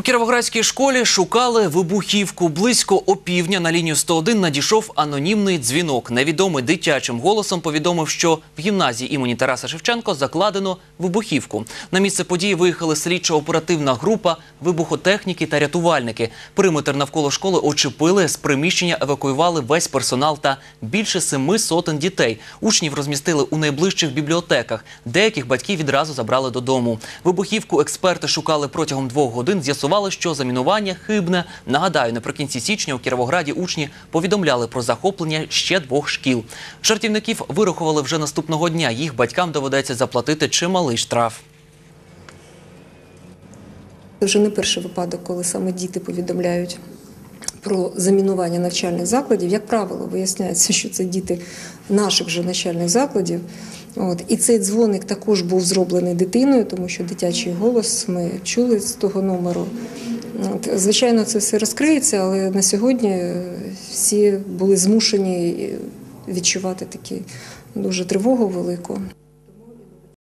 У Кіровоградській школі шукали вибухівку. Близько опівдня на лінію 101 надійшов анонімний дзвінок. Невідомий дитячим голосом повідомив, що в гімназії імені Тараса Шевченко закладено вибухівку. На місце події виїхали слідчо-оперативна група, вибухотехніки та рятувальники. Периметр навколо школи очепили, з приміщення евакуювали весь персонал та більше семи сотень дітей. Учнів розмістили у найближчих бібліотеках. Деяких батьків відразу забрали додому. Вибухівку експерти шукали протягом двох годин. З'ясували, що замінування хибне. Нагадаю, наприкінці січня у Кіровограді учні повідомляли про захоплення ще двох шкіл. Жартівників вирахували вже наступного дня. Їх батькам доведеться заплатити чималий штраф. Це вже не перший випадок, коли саме діти повідомляють про замінування навчальних закладів. Як правило, виясняється, що це діти наших же навчальних закладів. От. І цей дзвоник також був зроблений дитиною, тому що дитячий голос ми чули з того номеру. От. Звичайно, це все розкриється, але на сьогодні всі були змушені відчувати такі дуже тривогу велику.